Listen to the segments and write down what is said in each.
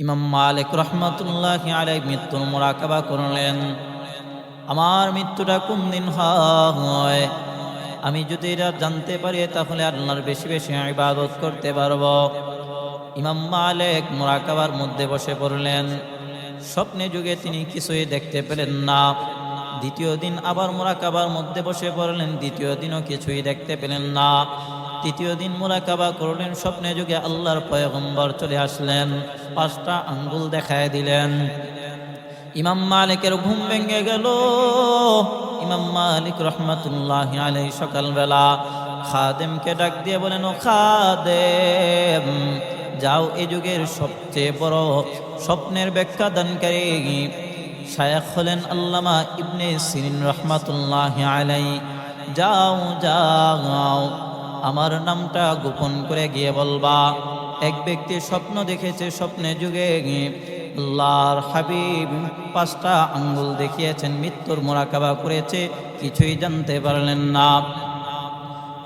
ইমাম মালিক রহমতুল্লাহ আলাই মৃত্যুর মোরাকাবা করলেন। আমার মৃত্যুটা কোন দিন হয়? আমি যদি এটা জানতে পারি, তাহলে আল্লাহর বেশি বেশি ইবাদত করতে পারব। ইমাম মালিক মোরাকাবার মধ্যে বসে পড়লেন। স্বপ্নে যুগে তিনি কিছুই দেখতে পেলেন না। দ্বিতীয় দিন আবার মোরাকাবার মধ্যে বসে পড়লেন। দ্বিতীয় দিনও কিছুই দেখতে পেলেন না। তৃতীয় দিন মোরাকাবা করলেন, স্বপ্নে যুগে আল্লাহর পয়গম্বর চলে আসলেন, পাঁচটা আঙ্গুল দেখায় দিলেন। ইমাম মালিকের ঘুম ভেঙে গেল। ইমাম মালিক রহমতুল্লাহ আলাই সকালবেলা খাদেমকে ডাক দিয়ে বলেন, ও খাদেম, যাও এ যুগের সবচেয়ে বড় স্বপ্নের ব্যাখ্যা দানকারী শায়াক হলেন আল্লামা ইবনে সিরিন রহমাতুল্লাহ আলাই যাও যাও আমার নামটা গোপন করে গিয়ে বলবা। এক ব্যক্তি স্বপ্ন দেখেছে স্বপ্নে যুগে আল্লাহর হাবিব পাঁচটা আঙ্গুল দেখিয়েছেন, মৃত্যুর মোরাকাবা করেছে, কিছুই জানতে পারলেন না।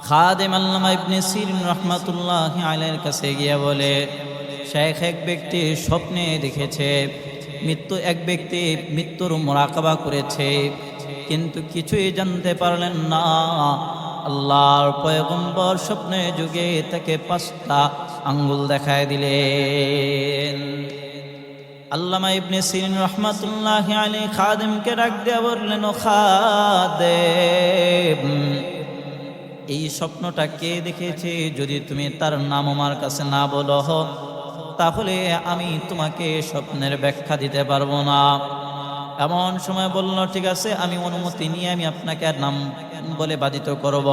খাদেম আল্লামা ইবনে সিরিন রহমাতুল্লাহ আলের কাছে গিয়ে বলে, শেখ, এক ব্যক্তি স্বপ্নে দেখেছে, মৃত্যু এক ব্যক্তি মৃত্যুর মোরাকাবা করেছে, কিন্তু কিছুই জানতে পারলেন না। আল্লাহর পয়গম্বর স্বপ্নে যুগে তাকে পাঁচটা আঙ্গুল দেখায় দিলেন। আল্লামা ইবনে সিরিন রহমাতুল্লাহ আলী খাদেমকে ডাক দিয়ে বললেন, ও খাদেম, এই স্বপ্নটা কে দেখেছে যদি তুমি তার নাম আমার কাছে না বলো? তাহলে আমি তোমাকে স্বপ্নের ব্যাখ্যা দিতে পারব না। এমন সময় বলল, ঠিক আছে, আমি অনুমতি নিয়ে আমি আপনাকে আর নাম বলে বাধিত করব।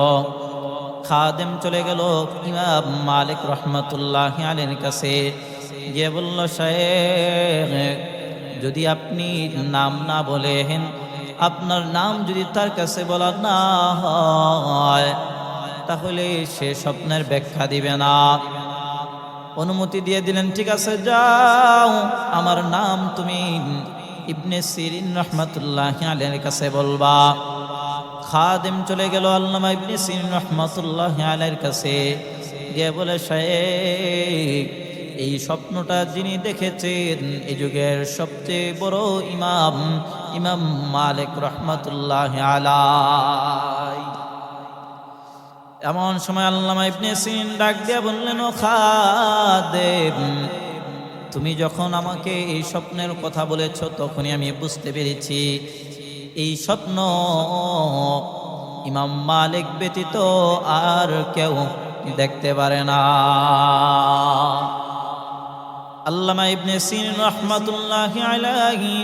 খাদেম চলে গেল ইমাম মালিক রহমতুল্লাহ আলীর কাছে। গিয়ে বলল, সাহেব, যদি আপনি নাম না বলেন, আপনার নাম যদি তার কাছে বলা না হয়, তাহলে সে স্বপ্নের ব্যাখ্যা দিবে না। অনুমতি দিয়ে দিলেন, ঠিক আছে, যাও, আমার নাম তুমি ইবনে সিরিন রহমতুল্লাহ আলের কাছে বলবা, খাদেম চলে গেল আল্লামা ইবনে সিরিন রহমতুল্লাহ আলের কাছে। গিয়ে বলে সাহেব এই স্বপ্নটা যিনি দেখেছেন এই যুগের সবচেয়ে বড় ইমাম ইমাম মালিক রহমতুল্লাহ আলাই এমন সময় আল্লামা ইবনে সিন ডাক দিয়ে বললেন, ও খাদেম তুমি যখন আমাকে এই স্বপ্নের কথা বলেছ, তখনই আমি বুঝতে পেরেছি। এই স্বপ্ন ইমাম মালিক ব্যতীত আর কেউ দেখতে পারে না। আল্লামা ইবনে সিন রহমাতুল্লাহ আলাইহি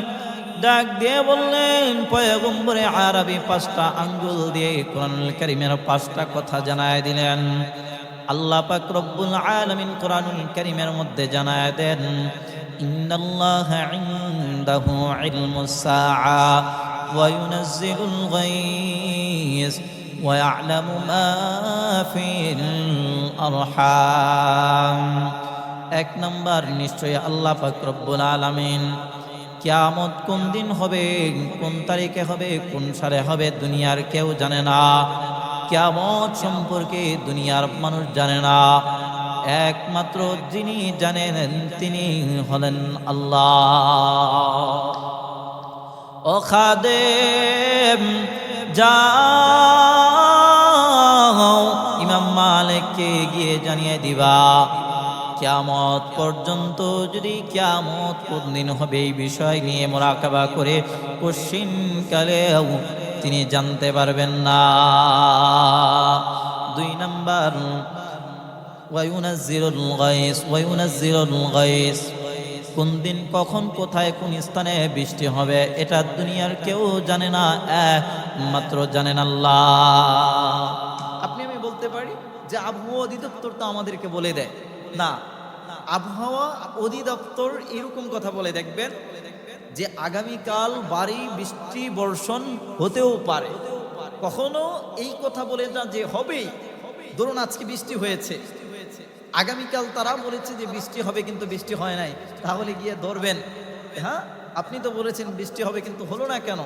ডাক দিয়ে বললেন, পয়গম্বরে আরবি পাঁচটা আঙ্গুল দিয়ে কোরআনুল কারীমের পাঁচটা কথা জানায় দিলেন। আল্লাহ পাক রব্বুল আলামিন কোরআনুল কারীমের মধ্যে জানায় দেন ইন্নাল্লাহ ইনদাহু ইলমুস সাআ ওয়া ইউনাজ্জিলুল গায়স ويعلم ما في الأرحام এক নম্বর নিশ্চয়ই আল্লাহ পাক রব্বুল আলামিন কিয়ামত কোন দিন হবে কোন তারিখে হবে কোন সালে হবে দুনিয়ার কেউ জানে না কিয়ামত সম্পর্কে দুনিয়ার মানুষ জানে না। একমাত্র যিনি জানেন, তিনি হলেন আল্লাহ। ও খাদেম, যাও, ইমাম মালিককে গিয়ে জানিয়ে দিবা, কিয়ামত পর্যন্ত যদি কিয়ামত কোনদিন হবে এই বিষয় নিয়ে মোরাকাবা করে কশিনকালেও তিনি জানতে পারবেন না। দুই নাম্বার কোন দিন কখন কোথায় কোন স্থানে বৃষ্টি হবে, এটা দুনিয়ার কেউ জানে না, একমাত্র জানেন আল্লাহ। আপনি আমি বলতে পারি যে আবহাওয়া অধিদপ্তর তো আমাদেরকে বলে দেয়। না, আবহাওয়া অধিদপ্তর এরকম কথা বলে দেখবেন যে আগামীকাল বাড়ি বৃষ্টি বর্ষণ হতেও পারে। কখনো এই কথা বলে না যে হবেই। ধরুন আজকে বৃষ্টি হয়েছে। আগামীকাল তারা বলেছে যে বৃষ্টি হবে কিন্তু বৃষ্টি হয় নাই। তাহলে গিয়ে ধরবেন। হ্যাঁ? আপনি তো বলেছেন বৃষ্টি হবে কিন্তু হলো না কেন?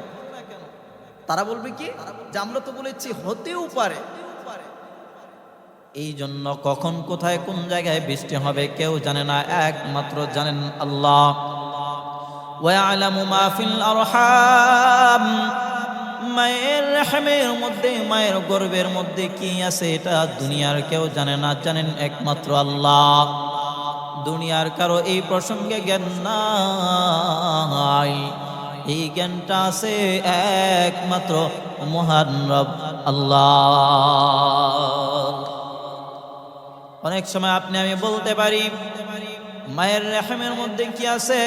তারা বলবে কি? যে আমরা তো বলেছি হতেও পারে। এই জন্য কখন কোথায় কোন জায়গায় বৃষ্টি হবে কেউ জানে না। একমাত্র জানেন আল্লাহ। ويعلم ما في الأرحام মায়ের রেহমের মধ্যে মায়ের গর্বের মধ্যে কি আছে এটা দুনিয়ার কেউ জানে না জানেন একমাত্র আল্লাহ দুনিয়ার কারো এই প্রসঙ্গে জ্ঞান নাই এই জ্ঞানটা আছে একমাত্র মহান রব আল্লাহ অনেক সময় আপনি আমি বলতে পারি মায়ের রেহেমের মধ্যে কি আছে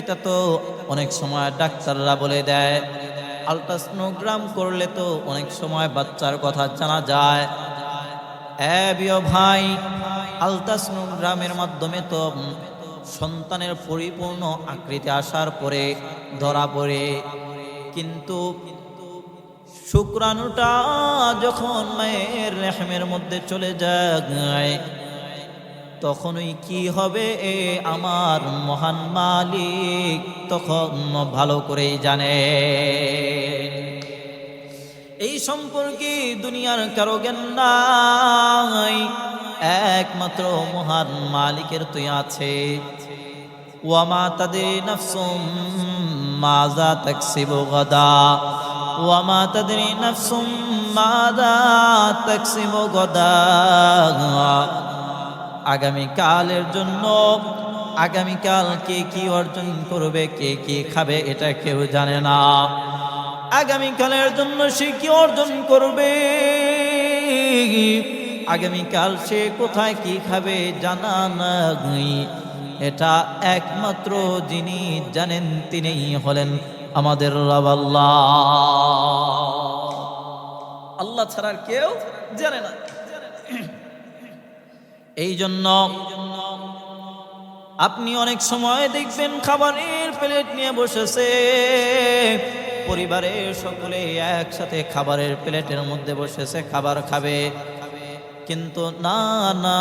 এটা তো অনেক সময় ডাক্তাররা বলে দেয়। আলট্রাসনোগ্রাম করলে তো অনেক সময় বাচ্চার কথা জানা যায়। ভাই, আলট্রাসনোগ্রামের মাধ্যমে তো সন্তানের পরিপূর্ণ আকৃতি আসার পরে ধরা পড়ে। কিন্তু শুক্রাণুটা যখন মায়ের রেহমের মধ্যে চলে যায় তখনই কি হবে এ আমার মহান মালিক? তখন ভালো করেই জানে। এই সম্পর্কে দুনিয়ার কারও জ্ঞান নাই। একমাত্র মহান মালিকের তুই আছে। ওয়ামা তাদের নফসুম মাজা তকসিব গদা। ওয়ামা তাদের নফসুম মাদা তকসিব গদা। আগামীকালের জন্য। আগামীকাল কে কি অর্জন করবে, কে কি খাবে, এটা কেউ জানে না। আগামীকালের জন্য সে কি অর্জন করবে? আগামীকাল সে কোথায় কি খাবে, জানা নাই। এটা একমাত্র যিনি জানেন তিনি হলেন আমাদের আল্লাহ। আল্লাহ ছাড়া আর কেউ জানে না। এই জন্য আপনি অনেক সময় দেখবেন খাবারের প্লেট নিয়ে বসেছে। পরিবারের সকলে একসাথে খাবারের প্লেটের মধ্যে বসেছে, খাবার খাবে। কিন্তু না না,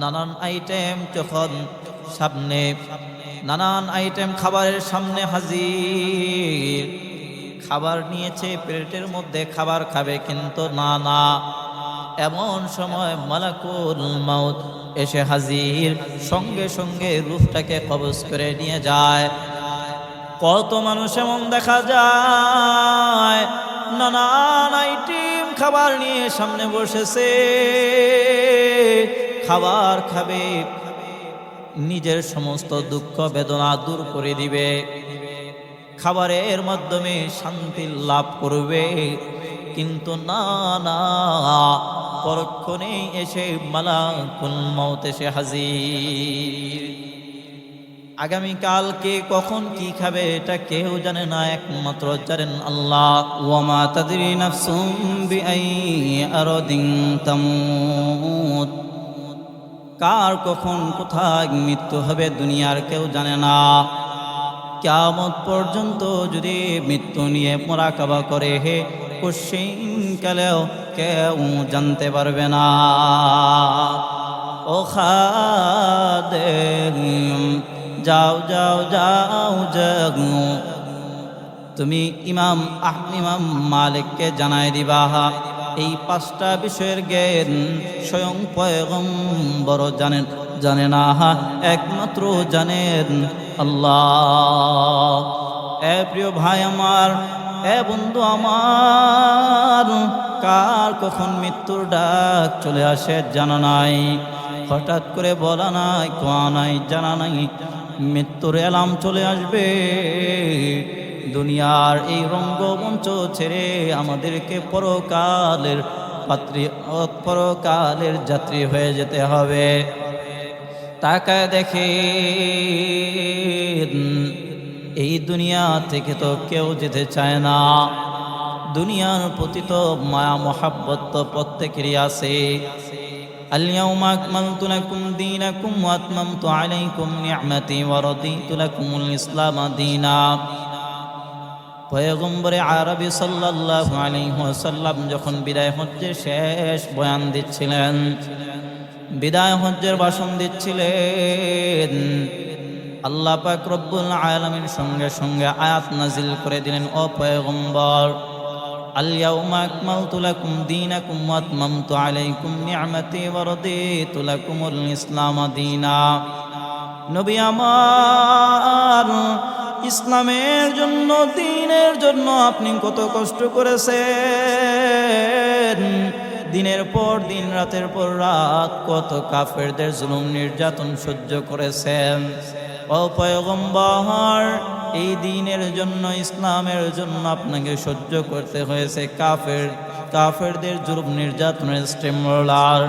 নানান আইটেম যখন সামনে, নানান আইটেম খাবারের সামনে হাজির। খাবার নিয়েছে, প্লেটের মধ্যে খাবার খাবে, কিন্তু না না এমন সময় মালাকুল মাউত এসে হাজির, সঙ্গে সঙ্গে রূপটাকে কবজ করে নিয়ে যায়। কত মানুষ এমন দেখা যায় নানান আইটেম খাবার নিয়ে সামনে বসেছে। খাবার খাবে, নিজের সমস্ত দুঃখ বেদনা দূর করে দিবে। খাবারের মাধ্যমে শান্তি লাভ করবে। কিন্তু না না পরক্ষণেই এসে মালাকুল মৌত এসে হাজির। আগামীকাল কে কখন কি খাবে এটা কেউ জানে না, একমাত্র জানেন আল্লাহ। ওয়ামা তাদরি নাফসুম বিআই আরদিন কার কখন কোথায় মৃত্যু হবে দুনিয়ার কেউ জানে না। কিয়ামত পর্যন্ত যদি মৃত্যু নিয়ে মোরাকাবা করে, হে কালেও কেউ জানতে পারবে না। ও যাও যাও যাও জাগু তুমি ইমাম আহ ইমাম মালিককে জানাই দিবা। এই পাঁচটা বিষয়ের জ্ঞান স্বয়ং পয়গম্বর জানেন। জানে না, একমাত্র জানেন আল্লাহ। এ প্রিয় ভাই আমার, এ বন্ধু আমার, কার কখন মৃত্যুর ডাক চলে আসে জানা নাই। হঠাৎ করে বলা নাই, কোয়া নাই, জানা নাই, মৃত্যুর এলাম চলে আসবে। দুনিয়ার এই রঙ্গমঞ্চ ছেড়ে আমাদেরকে পরকালের পাত্রী, পরকালের যাত্রী হয়ে যেতে হবে। তাকায় দেখে এই দুনিয়া থেকে তো কেউ যেতে চায় না দুনিয়ার প্রতি তো মায়া মহাব্বত তো প্রত্যেকেরই আছে اليوم أكملت لكم دينكم وأتممت عليكم نعمتي ورضيت لكم الإسلام دينا পয়গম্বরে আরবি সাল্লাল্লাহু আলাইহি ওয়াসাল্লাম যখন বিদায় হজ্জের শেষ বয়ান দিচ্ছিলেন বিদায় হজ্জের ভাষণ দিচ্ছিলেন আল্লাহ পাক রব্বুল আলামিন সঙ্গে সঙ্গে আয়াত নাজিল করে দিলেন ও পয়গম্বর اليوم أكملت لكم دينكم وأتممت عليكم نعمتي ورضيت لكم الإسلام دينا নবী আমার ইসলামের জন্য দিনের জন্য আপনি কত কষ্ট করেছেন দিনের পর দিন, রাতের পর রাত, কত কাফেরদের জুলুম নির্যাতন সহ্য করেছেন। ও এই দিনের জন্য, ইসলামের জন্য আপনাকে সহ্য করতে হয়েছে কাফের, কাফেরদের জুলুম নির্যাতনের স্টেমলার।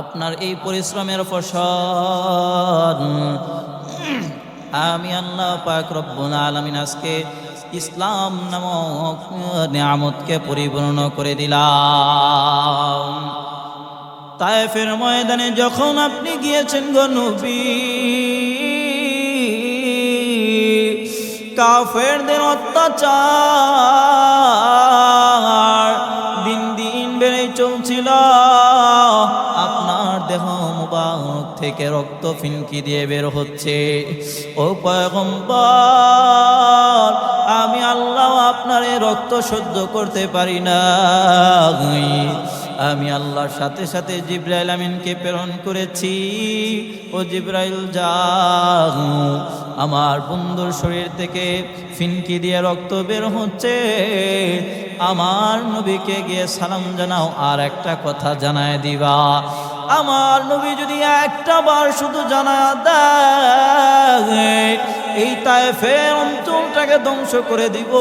আপনার এই পরিশ্রমের ফসল, আমি আল্লাহ পাক রব্বুল আলামিন আজকে ইসলাম নামক নিয়ামতকে পরিপূর্ণ করে দিলাম। তায়েফের ময়দানে যখন আপনি গিয়েছেন গো নবী, কাফেরদের অত্যাচার দিন দিন বেড়ে চলছিল। আপনার দেহ মুবারক থেকে রক্ত ফিনকি দিয়ে বের হচ্ছে। ও পয়গম্বর, আমি আল্লাহ আপনার রক্ত সহ্য করতে পারি না আমি আল্লাহর সাথে সাথে জিব্রাইল আমিনকে প্রেরণ করেছি। ও জিব্রাইল, যাও। আমার বন্ধুর শরীর থেকে ফিনকি দিয়ে রক্ত বের হচ্ছে। আমার নবীকে গিয়ে সালাম জানাও, আর একটা কথা জানায় দিবা। আমার নবী যদি একটা বার শুধু জানা দেয়, এই তায়েফের অঞ্চলটাকে ধ্বংস করে দিব।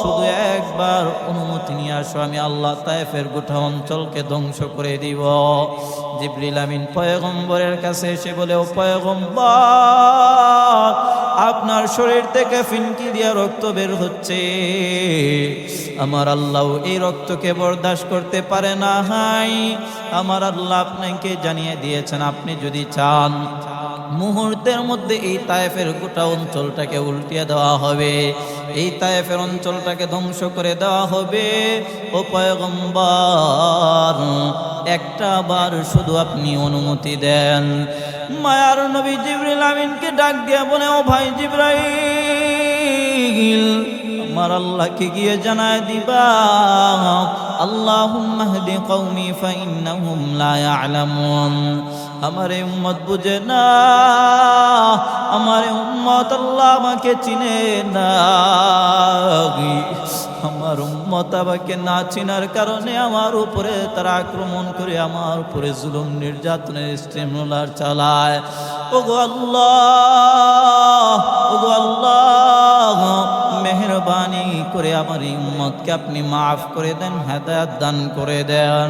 শুধু একবার অনুমতি নিয়ে আসো, আমি আল্লাহ তায়েফের গোটা অঞ্চলকে ধ্বংস করে দিব। জিবরিল আমিন পয়গম্বরের কাছে এসে বলে, ও পয়গম্বর আপনার শরীর থেকে ফিনকি দিয়া রক্ত বের হচ্ছে। আমার আল্লাহ এই রক্তকে বরদাস্ত করতে পারে না, হাই। আমার আল্লাহ আপনাকে জানিয়ে দিয়েছেন, আপনি যদি চান, মুহূর্তের মধ্যে এই তায়েফের গোটা অঞ্চলটাকে উল্টিয়ে দেওয়া হবে। এই তায়েফের অঞ্চলটাকে ধ্বংস করে দেওয়া হবে। ও পয়গম্বর, একটা বার শুধু আপনি অনুমতি দেন। মায়ার নবী জিব্রিল আমিনকে ডাক দিয়ে বলে, ও ভাই জিব্রাইল আমার আল্লাহকে গিয়ে জানায় দিবা। আল্লাহুম্মা হদি কওমি ফাইন্নাহুম লা ইয়ালামুন। আমার উম্মত বুঝে না। আমার উম্মত আল্লাহ আমাকে চিনে না। আমার উম্মত আমাকে না চিনার কারণে আমার উপরে তারা আক্রমণ করে আমার উপরে জুলুম, নির্যাতনের স্টেমলার চালায়। ওগো আল্লাহ ওগো আল্লাহ। মেহরবানি করে আমার এই উম্মতকে আপনি মাফ করে দেন, হেদায়াত দান করে দেন।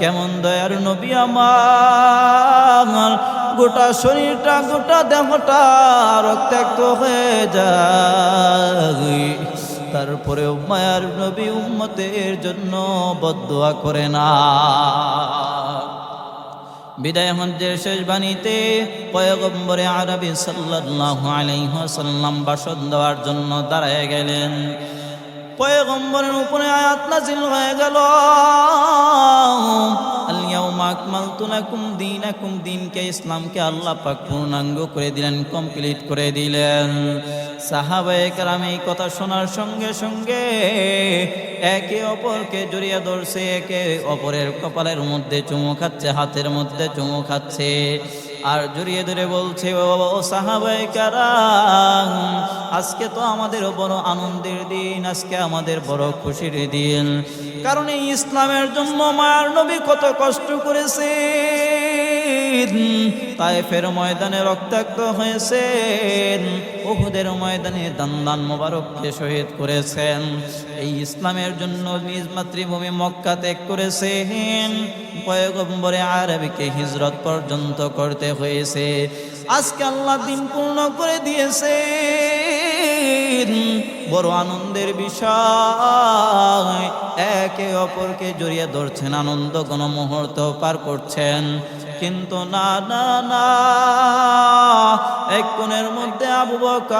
কেমন দয়ার নবী আমার, গোটা শরীরটা, গোটা দেহটা রক্তাক্ত হয়ে যায়। তারপরেও মায়ার নবী উম্মতের জন্য বদুয়া করে না। বিদায় হজ্জের শেষ বাণীতে পয়গম্বরে আরবি সাল্লাহ আলাইহ সাল্লাম বাসন দেওয়ার জন্য দাঁড়ায় গেলেন। পয়গম্বরের উপরে আয়াত নাজিল হয়ে গেল। দিনকে, ইসলামকে আল্লাহ পাক পূর্ণাঙ্গ করে দিলেন, কমপ্লিট করে দিলেন। সাহাবায়ে কেরাম এই কথা শোনার সঙ্গে সঙ্গে একে অপরকে জড়িয়ে ধরছে, একে অপরের কপালের মধ্যে চুমু খাচ্ছে, হাতের মধ্যে চুমু খাচ্ছে। আর জড়িয়ে ধরে বলছে, ও সাহাবাই কারাম, আজকে তো আমাদের বড় আনন্দের দিন, আজকে আমাদের বড় খুশির দিন। কারণ এই ইসলামের জন্য মায়ার নবী কত কষ্ট করেছে তায়েফের ময়দানে রক্তাক্ত হয়েছেন ওহুদের ময়দানে দান্দান মোবারককে শহীদ করেছেন। এই ইসলামের জন্য নিজ মাতৃভূমি মক্কা ত্যাগ করেছেন। পয়গম্বরে আরবিকে হিজরত পর্যন্ত করতে হয়েছে। আজকে আল্লাহ দিন পূর্ণ করে দিয়েছে বড় আনন্দের বিষয়। একে অপরকে জড়িয়ে ধরছেন, আনন্দ কোন মুহূর্ত পার করছেন। কিন্তু না না না, এক কোণের মধ্যে আবু বকর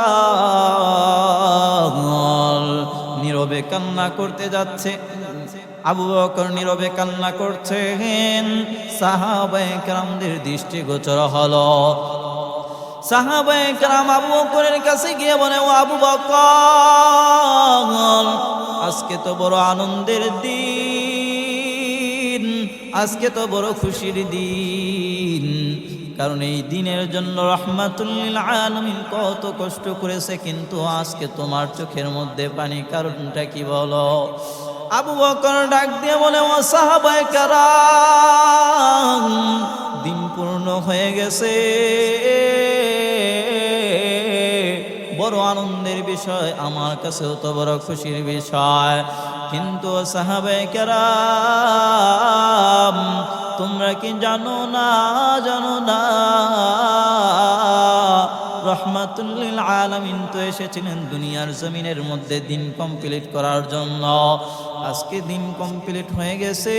নীরবে কান্না করতে যাচ্ছে। আবু বকর নীরবে কান্না করছেন। সাহাবায়ে কেরামদের দৃষ্টিগোচর হলো। সাহাবায়ে কেরাম আবু বকরের কাছে গিয়ে বলে, ও আবু বকর, আজকে তো বড় আনন্দের দিন, আজকে তো বড় খুশির দিন। কারণ এই দিনের জন্য রহমাতুল আলমিন কত কষ্ট করেছে, কিন্তু আজকে তোমার চোখের মধ্যে পানি কারণটা কি বলো? আবু বকর ডাক দিয়ে বলে, ও সাহাবায় কারাম, দিন পূর্ণ হয়ে গেছে। বড় আনন্দের বিষয়, আমার কাছেও তো বড় খুশির বিষয়। কিন্তু সাহাবায় কারাম, তোমরা কি জানো না জানো না? রহমাতুল্লিল আলামিন তো এসেছিলেন দুনিয়ার জমিনের মধ্যে দিন কমপ্লিট করার জন্য। আজকে দিন কমপ্লিট হয়ে গেছে।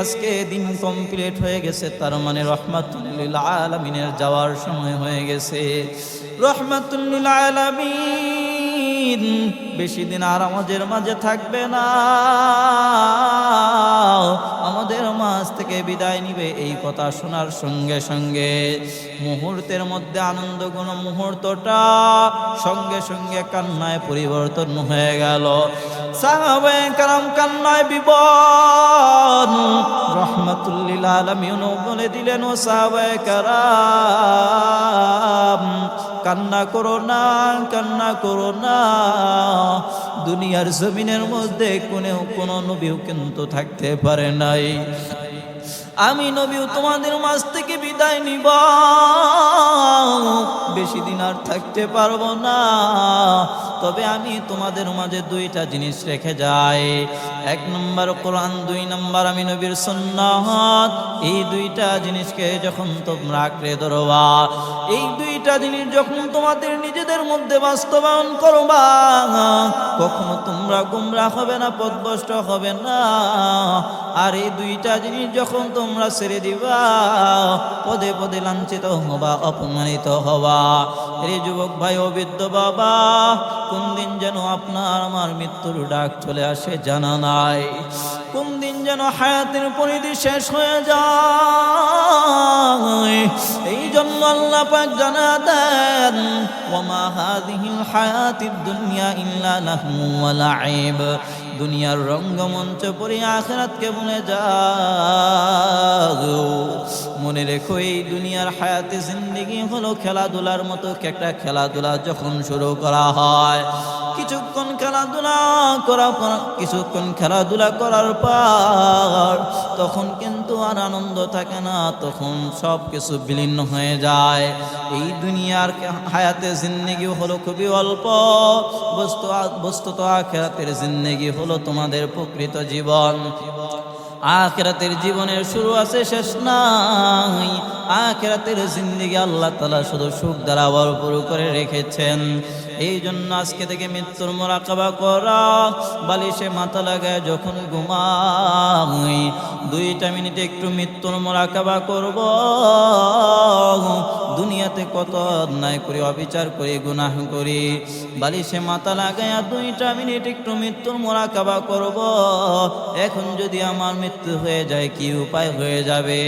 আজকে দিন কমপ্লিট হয়ে গেছে, তার মানে রহমাতুল্লিল আলামিনের যাওয়ার সময় হয়ে গেছে। রহমাতুল্লিল আলামিন বেশি দিন আর আমাদের মাঝে থাকবে না। আমাদের মাঝ থেকে বিদায় নিবে এই কথা শোনার সঙ্গে সঙ্গে। মুহূর্তের মধ্যে আনন্দ কোন মুহূর্তটা সঙ্গে সঙ্গে কান্নায় পরিবর্তন হয়ে গেল। কারাম কান্নায় বিবন রহমতুল্লিল আলমিউন বলে দিলেন, ও সাহাবে কারাম কান্না করো না, কান্না করো না। দুনিয়ার জমিনের মধ্যে কোনো কোনো নবীও কিন্তু থাকতে পারে নাই। আমি নবীও তোমাদের মাঝ থেকে বিদায় নিব। বেশি দিন আর থাকতে পারব না। তবে আমি তোমাদের মাঝে দুইটা জিনিস রেখে যাই। এক নম্বর কোরআন, দুই নম্বর আমি নবীর সুন্নাত। এই দুইটা জিনিসকে যখন তোমরা আঁকড়ে ধরবা, এই দুইটা জিনিস যখন তোমাদের নিজেদের মধ্যে বাস্তবায়ন করবা, কখনো তোমরা গুমরা হবে না পদভষ্ট হবে না। আর এই দুইটা জিনিস যখন তোমরা ছেড়ে দিবা। পদে পদে লাঞ্ছিত হবা, অপমানিত হবা। রে যুবক ভাই, ও বৃদ্ধ বাবা, কোন দিন যেন আপনার আমার মৃত্যুর ডাক চলে আসে জানা নাই। কোন দিন যেন হায়াতের পরিধি শেষ হয়ে যায়। এই জন্য আল্লাহ পাক জানা দেন ওমা হাদিহিল হায়াতিদ দুনিয়া ইল্লা লাহু ওয়া লাইব দুনিয়ার রঙ্গমঞ্চ পরে আখেরাতকে ভুলে যাও। মনে রেখো, এই দুনিয়ার হায়াতে জিন্দিগি হলো খেলাধুলার মতো একটা খেলাধুলা যখন শুরু করা হয়। কিছুক্ষণ খেলাধুলা করার পর, কিছুক্ষণ খেলাধুলা করার পর, তখন কিন্তু আর আনন্দ থাকে না, তখন সব কিছু বিলীন হয়ে যায়। এই দুনিয়ার হায়াতে জিন্দিগি হলো খুবই অল্প। বস্তু বস্তুত আখেরাতের জিন্দিগি হলো তোমাদের প্রকৃত জীবন। আখেরাতের জীবনের শুরু আছে শেষ নাই। আখেরাতের জিন্দিগি আল্লাহ তালা শুধু সুখ দ্বারা ভরপুর করে রেখেছেন। এই জন্য আজকে থেকে মৃত্যুর মোরাকাবা করা। বালিশে মাথা লাগায় যখন ঘুমাই, দুইটা মিনিট একটু মৃত্যুর মোরাকাবা করব। দুনিয়াতে কত অন্যায় করি, অবিচার করি, গুনাহ করি, বালিশে মাথা লাগাইয়া দুইটা মিনিট একটু মৃত্যুর মোরাকাবা করব। এখন যদি আমার মৃত্যু হয়ে যায়, কি উপায় হয়ে যাবে?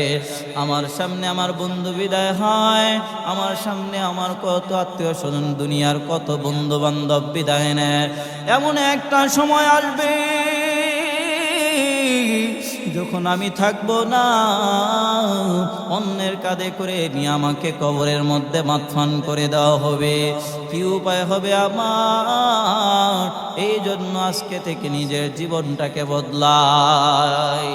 আমার সামনে আমার বন্ধু বিদায় হয়, আমার সামনে আমার কত আত্মীয় স্বজন, দুনিয়ার কত বন্ধু বান্ধব বিদায় নেয়। এমন একটা সময় আসবে যখন আমি থাকব না, অন্যের কাঁধে করে নিয়ে আমাকে কবরের মধ্যে মাথান করে দেওয়া হবে। কি উপায় হবে আমার? এই জন্য আজকে থেকে নিজের জীবনটাকে বদলাই।